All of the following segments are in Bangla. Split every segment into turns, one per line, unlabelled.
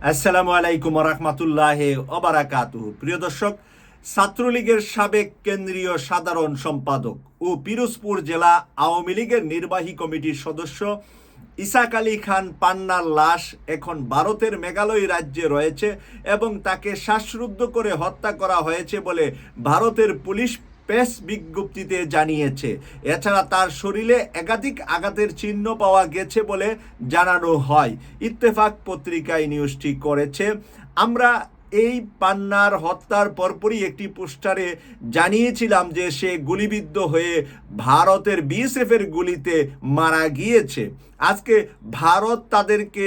আসসালামু আলাইকুম রহমতুল্লাহ অবারাকাতুহ প্রিয় দর্শক, ছাত্রলীগের সাবেক কেন্দ্রীয় সাধারণ সম্পাদক ও পিরোজপুর জেলা আওয়ামী লীগের নির্বাহী কমিটির সদস্য ইসাক আলী খান পান্নার লাশ এখন ভারতের মেঘালয় রাজ্যে রয়েছে এবং তাকে শ্বাসরুদ্ধ করে হত্যা করা হয়েছে বলে ভারতের পুলিশ প্রেস বিজ্ঞপ্তিতে জানিয়েছে। এছাড়া তার শরীরে একাধিক আঘাতের চিহ্ন পাওয়া গেছে বলে জানানো হয়। ইত্তেফাক পত্রিকায় নিউজটি করেছে, আমরা এই পান্নার হত্যার পরপরই একটি পোস্টারে জানিয়েছিলাম যে সে গুলিবিদ্ধ হয়ে ভারতের বিএসএফ এর গুলিতে মারা গিয়েছে। আজকে ভারত তাদেরকে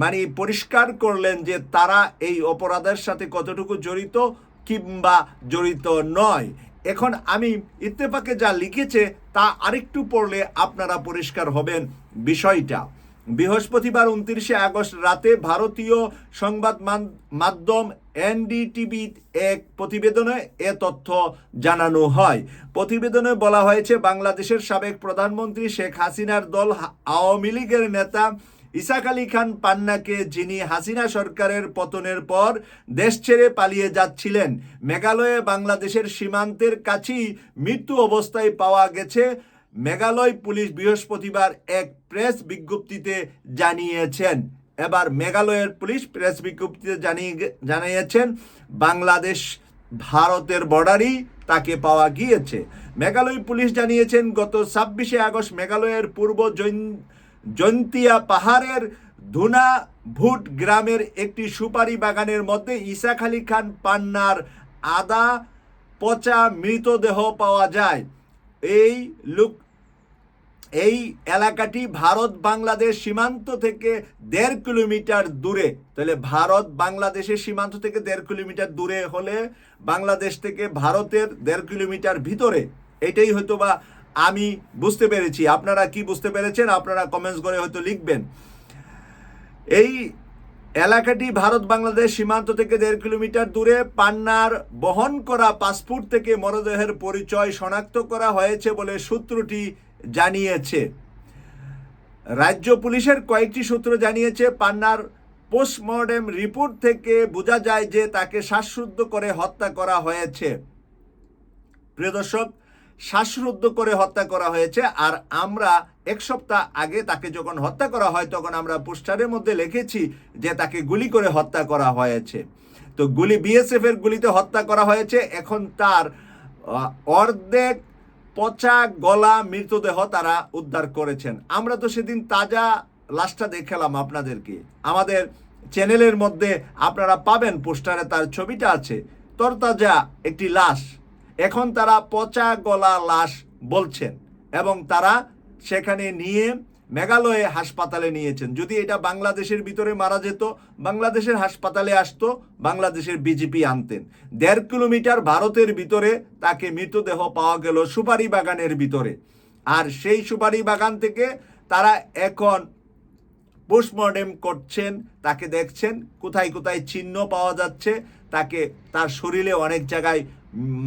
মানে পরিষ্কার করলেন যে তারা এই অপরাধের সাথে কতটুকু জড়িত কিংবা জড়িত নয়। এখন আমি ইত্তেফাকে যা লিখেছে তা আরেকটু পড়লে আপনারা পরিষ্কার হবেন বিষয়টা। বৃহস্পতিবার উনত্রিশে আগস্ট রাতে ভারতীয় সংবাদ মাধ্যম এনডিটিভি এক প্রতিবেদনে এ তথ্য জানানো হয়। প্রতিবেদনে বলা হয়েছে, বাংলাদেশের সাবেক প্রধানমন্ত্রী শেখ হাসিনার দল আওয়ামী লীগের নেতা ইসাক আলী খান পান্নাকে যিনি হাসিনা সরকারের পতনের পর দেশ ছেড়ে পালিয়ে যাচ্ছিলেন, মেঘালয়ে বাংলাদেশের সীমান্তের কাছেই মৃত্যু অবস্থায় পাওয়া গেছে, মেঘালয় পুলিশ বৃহস্পতিবার এক প্রেস বিজ্ঞপ্তিতে জানিয়েছেন। এবার মেঘালয়ের পুলিশ প্রেস বিজ্ঞপ্তিতে জানিয়ে জানিয়েছেন, বাংলাদেশ ভারতের বর্ডারই তাকে পাওয়া গিয়েছে। মেঘালয় পুলিশ জানিয়েছেন, গত ছাব্বিশে আগস্ট মেঘালয়ের পূর্ব জৈন জন্তিয়া পাহাড়ের ধুনা ভুট গ্রামের একটি সুপারি বাগানের মধ্যে ইসাক আলী খান পান্নার আদা পচা মৃতদেহ পাওয়া যায়। এই লুক, এই এলাকাটি ভারত বাংলাদেশ সীমান্ত থেকে দেড় কিলোমিটার দূরে। তাহলে ভারত বাংলাদেশের সীমান্ত থেকে দেড় কিলোমিটার দূরে হলে বাংলাদেশ থেকে ভারতের দেড় কিলোমিটার ভিতরে। এটাই হয়তো বা আমি বুঝতে পেরেছি। আপনারা কি বুঝতে পেরেছেন? আপনারা কমেন্টস করে হয়তো লিখবেন। এই এলাকাটি ভারত বাংলাদেশ সীমান্ত থেকে দেড় কিলোমিটার দূরে পান্নার বহন করা পাসপোর্ট থেকে মরদেহের পরিচয় শনাক্ত করা হয়েছে বলে সূত্রটি জানিয়েছে। রাজ্য পুলিশের কয়েকটি সূত্র জানিয়েছে, পান্নার পোস্টমর্টেম রিপোর্ট থেকে বোঝা যায় যে তাকে শ্বাসরুদ্ধ করে হত্যা করা হয়েছে। প্রিয় দর্শক শ্বাসরুদ্ধ করে হত্যা করা হয়েছে আর আমরা এক সপ্তাহ আগে তাকে যখন হত্যা করা হয়, তখন আমরা পোস্টারের মধ্যে লিখেছি যে তাকে গুলি করে হত্যা করা হয়েছে। তো গুলি বিএসএফ এর গুলিতে হত্যা করা হয়েছে। এখন তার অর্ধেক পচা গলা মৃতদেহ তারা উদ্ধার করেছেন। আমরা তো সেদিন তাজা লাশটা দেখালাম আপনাদেরকে। আমাদের চ্যানেলের মধ্যে আপনারা পাবেন, পোস্টারে তার ছবিটা আছে। তরতাজা একটি লাশ। এখন তারা পচা গলা লাশ বলছেন এবং তারা সেখানে নিয়ে মেঘালয়ে হাসপাতালে নিয়েছেন। যদি এটা বাংলাদেশের ভিতরে মারা যেত, বাংলাদেশের হাসপাতালে আসতো, বাংলাদেশের বিজেপি আনতেন। দেড় কিলোমিটার ভারতের ভিতরে তাকে মৃতদেহ পাওয়া গেল সুপারি বাগানের ভিতরে। আর সেই সুপারি বাগান থেকে তারা এখন পোস্টমর্টেম করছেন, তাকে দেখছেন, কোথায় কোথায় চিহ্ন পাওয়া যাচ্ছে, তাকে তার শরীরে অনেক জায়গায়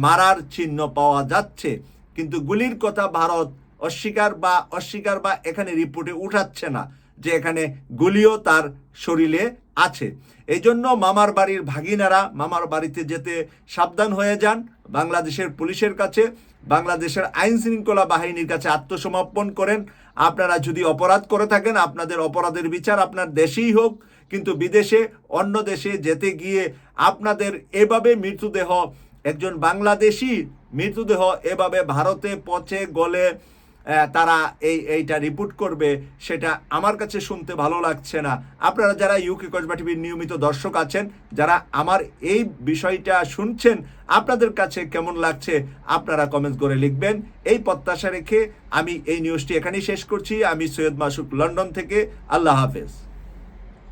মারার চিহ্ন পাওয়া যাচ্ছে, কিন্তু গুলির কথা ভারত অস্বীকার বা অস্বীকার বা এখানে রিপোর্টে উঠাচ্ছে না যে এখানে গুলিও তার শরীরে আছে। এই জন্য মামার বাড়ির ভাগিনারা মামার বাড়িতে যেতে সাবধান হয়ে যান। বাংলাদেশের পুলিশের কাছে, বাংলাদেশের আইন শৃঙ্খলা বাহিনীর কাছে আত্মসমর্পণ করেন। আপনারা যদি অপরাধ করে থাকেন, আপনাদের অপরাধের বিচার আপনার দেশেই হোক, কিন্তু বিদেশে, অন্য দেশে যেতে গিয়ে আপনাদের এভাবে মৃত্যুদেহ একজন বাংলাদেশি মৃতদেহ এভাবে ভারতে পচে গলে তারা এই, এইটা রিপোর্ট করবে, সেটা আমার কাছে শুনতে ভালো লাগছে না। আপনারা যারা ইউকে কসবা টিভির নিয়মিত দর্শক আছেন, যারা আমার এই বিষয়টা শুনছেন, আপনাদের কাছে কেমন লাগছে, আপনারা কমেন্ট করে লিখবেন। এই প্রত্যাশা রেখে আমি এই নিউজটি এখানেই শেষ করছি। আমি সৈয়দ মাসুক, লন্ডন থেকে। আল্লাহ হাফেজ।